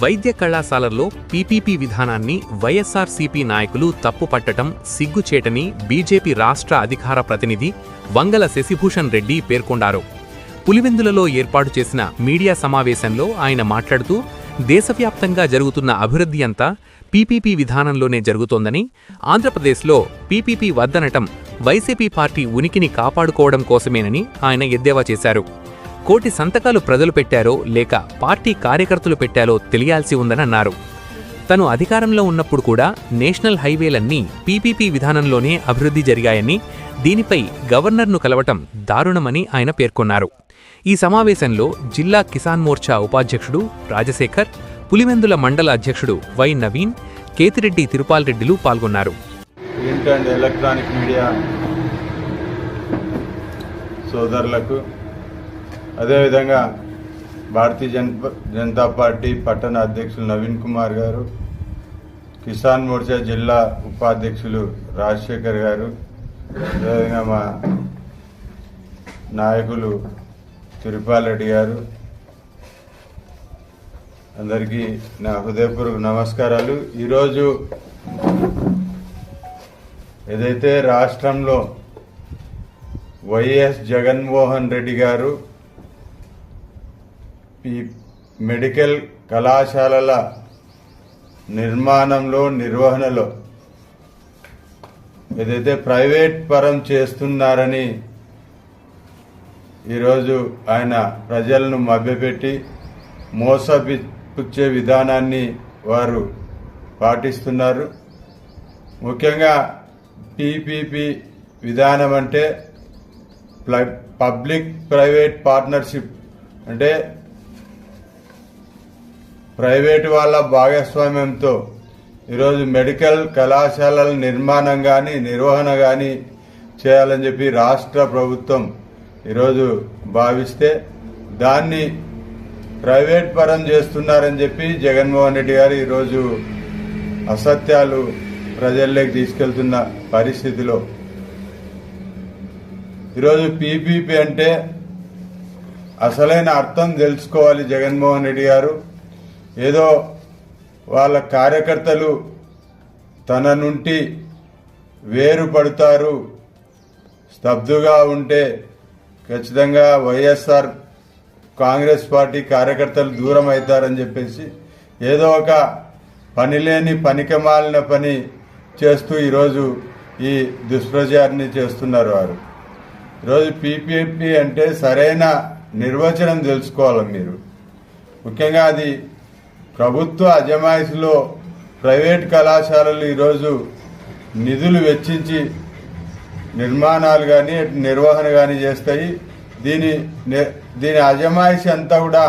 వైద్య కళాశాలల్లో పీపీపీ విధానాన్ని వైఎస్ఆర్సీపీ నాయకులు తప్పుపట్టడం సిగ్గుచేటని బీజేపీ రాష్ట్ర అధికార ప్రతినిధి వంగల శశిభూషణ్ రెడ్డి పేర్కొన్నారు పులివెందులలో ఏర్పాటు చేసిన మీడియా సమావేశంలో ఆయన మాట్లాడుతూ దేశవ్యాప్తంగా జరుగుతున్న అభివృద్ధి అంతా పీపీపీ విధానంలోనే జరుగుతోందని ఆంధ్రప్రదేశ్లో పీపీపీ వద్దనటం వైసీపీ పార్టీ ఉనికిని కాపాడుకోవడం కోసమేనని ఆయన ఎద్దేవా చేశారు. కోటి సంతకాలు ప్రజలు పెట్టారో లేక పార్టీ కార్యకర్తలు పెట్టారో తెలియాల్సి ఉందని అన్నారు తను అధికారంలో ఉన్నప్పుడు కూడా నేషనల్ హైవేలన్నీ పీపీపీ విధానంలోనే అభివృద్ధి జరిగాయని దీనిపై గవర్నర్ను కలవటం దారుణమని ఆయన పేర్కొన్నారు. ఈ సమావేశంలో జిల్లా కిసాన్ మోర్చా ఉపాధ్యక్షుడు రాజశేఖర్ పులివెందుల మండల అధ్యక్షుడు వై నవీన్ కేతిరెడ్డి తిరుపాల్ రెడ్డిలు పాల్గొన్నారు ఎలక్ట్రానిక్ మీడియా సోదరులకు అదేవిధంగా భారతీయ జన్ జనతా పార్టీ పట్టణ అధ్యక్షులు నవీన్ కుమార్ గారు కిసాన్ మోర్చా జిల్లా ఉపాధ్యక్షులు రాజశేఖర్ గారు అదేవిధంగా మా నాయకులు తిరుపాలరెడ్డి గారు. అందరికీ నా హృదయపూర్వక నమస్కారాలు. ఈరోజు ఏదైతే రాష్ట్రంలో వైఎస్ జగన్మోహన్ రెడ్డి గారు ఈ మెడికల్ కళాశాలల నిర్మాణంలో నిర్వహణలో ఏదైతే ప్రైవేట్ పరం చేస్తున్నారని ఈరోజు ఆయన ప్రజలను మభ్యపెట్టి మోసపుచ్చే విధానాన్ని వారు పాటిస్తున్నారు. ముఖ్యంగా పీపీపీ విధానం అంటే పబ్లిక్ ప్రైవేట్ పార్ట్నర్షిప్ అంటే ప్రైవేటు వాళ్ళ భాగస్వామ్యంతో ఈరోజు మెడికల్ కళాశాలల నిర్మాణం కానీ నిర్వహణ కానీ చేయాలని చెప్పి రాష్ట్ర ప్రభుత్వం ఈరోజు భావిస్తే దాన్ని ప్రైవేట్ పరం చేస్తున్నారని చెప్పి జగన్మోహన్ రెడ్డి గారు ఈరోజు అసత్యాలు ప్రజల్లోకి తీసుకెళ్తున్న పరిస్థితిలో. ఈరోజు పీపీపీ అంటే అసలైన అర్థం తెలుసుకోవాలి జగన్మోహన్ రెడ్డి గారు. ఏదో వాళ్ళ కార్యకర్తలు తన నుండి వేరుపడతారు. స్తబ్దుగా ఉంటే ఖచ్చితంగా వైఎస్ఆర్ కాంగ్రెస్ పార్టీ కార్యకర్తలు దూరం అవుతారని చెప్పేసి ఏదో ఒక పనిలేని పనికమాలిన పని చేస్తూ ఈరోజు ఈ దుష్ప్రచారాన్ని చేస్తున్నారు వారు. ఈరోజు పీపీపీ అంటే సరైన నిర్వచనం తెలుసుకోవాలి మీరు. ముఖ్యంగా అది ప్రభుత్వ అజమాయిషిలో ప్రైవేట్ కళాశాలలు ఈరోజు నిధులు వెచ్చించి నిర్మాణాలు కానీ నిర్వహణ కానీ చేస్తాయి. దీని దీని అజమాయిషి అంతా కూడా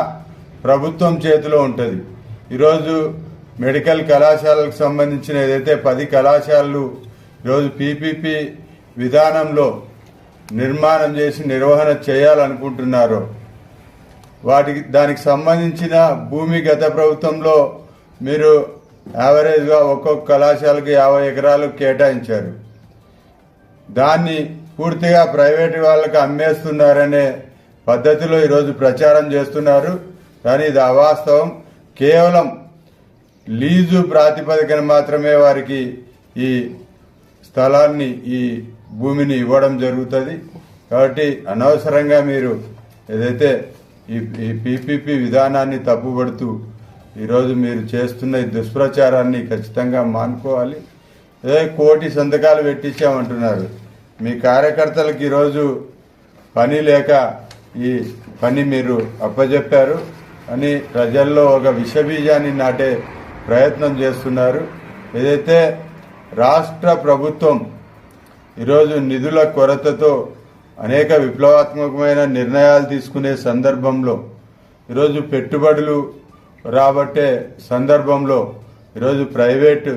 ప్రభుత్వం చేతిలో ఉంటుంది. ఈరోజు మెడికల్ కళాశాలకు సంబంధించిన ఏదైతే పది కళాశాలలు ఈరోజు పీపీపీ విధానంలో నిర్మాణం చేసి నిర్వహణ చేయాలనుకుంటున్నారో వాటికి దానికి సంబంధించిన భూమి గత ప్రభుత్వంలో మీరు యావరేజ్గా ఒక్కొక్క కళాశాలకు యాభై ఎకరాలు కేటాయించారు. దాన్ని పూర్తిగా ప్రైవేట్ వాళ్ళకి అమ్మేస్తున్నారనే పద్ధతిలో ఈరోజు ప్రచారం చేస్తున్నారు. కానీ ఇది అవాస్తవం. కేవలం లీజు ప్రాతిపదికన మాత్రమే వారికి ఈ స్థలాన్ని ఈ భూమిని ఇవ్వడం జరుగుతుంది. కాబట్టి అనవసరంగా మీరు ఏదైతే ఈ ఈ పీపీపీ విధానాన్ని తప్పుపడుతూ ఈరోజు మీరు చేస్తున్న ఈ దుష్ప్రచారాన్ని ఖచ్చితంగా మానుకోవాలి. ఏ కోటి సంతకాలు పెట్టించామంటున్నారు. మీ కార్యకర్తలకు ఈరోజు పని లేక ఈ పని మీరు అప్పజెప్పారు. అని ప్రజల్లో ఒక విషబీజాన్ని నాటే ప్రయత్నం చేస్తున్నారు. ఏదైతే రాష్ట్ర ప్రభుత్వం ఈరోజు నిధుల కొరతతో అనేక విప్లవాత్మకమైన నిర్ణయాలు తీసుకునే సందర్భంలో ఈరోజు పెట్టుబడులు రాబట్టే సందర్భంలో ఈరోజు ప్రైవేట్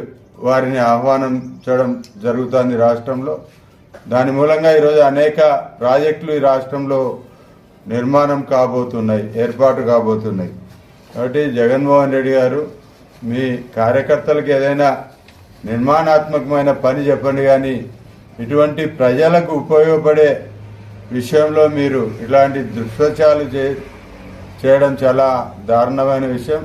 వారిని ఆహ్వానించడం జరుగుతుంది రాష్ట్రంలో. దాని మూలంగా ఈరోజు అనేక ప్రాజెక్టులు ఈ రాష్ట్రంలో నిర్మాణం కాబోతున్నాయి ఏర్పాటు కాబోతున్నాయి. కాబట్టి జగన్మోహన్ రెడ్డి గారు మీ కార్యకర్తలకు ఏదైనా నిర్మాణాత్మకమైన పని చెప్పండి కానీ ఇటువంటి ప్రజలకు ఉపయోగపడే విషయంలో మీరు ఇలాంటి దుష్ప్రచారాలు చే చేయడం చాలా దారుణమైన విషయం.